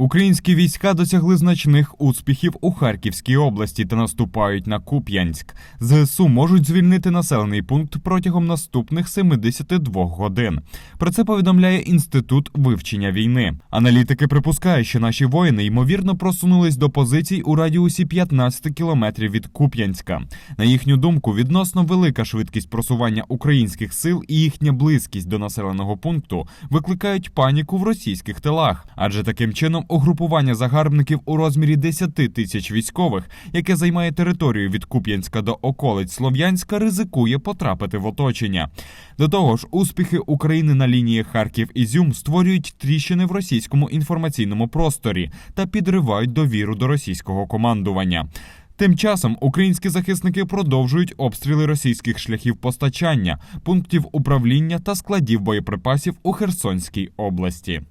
Українські війська досягли значних успіхів у Харківській області та наступають на Куп'янськ. ЗСУ можуть звільнити населений пункт протягом наступних 72 годин. Про це повідомляє інститут вивчення війни. Аналітики припускають, що наші воїни ймовірно просунулись до позицій у радіусі 15 кілометрів від Куп'янська. На їхню думку, відносно велика швидкість просування українських сил і їхня близькість до населеного пункту викликають паніку в російських тилах, адже таким чином угрупування загарбників у розмірі 10 тисяч військових, яке займає територію від Куп'янська до околиць Слов'янська, ризикує потрапити в оточення. До того ж, успіхи України на лінії Харків-Ізюм створюють тріщини в російському інформаційному просторі та підривають довіру до російського командування. Тим часом українські захисники продовжують обстріли російських шляхів постачання, пунктів управління та складів боєприпасів у Херсонській області.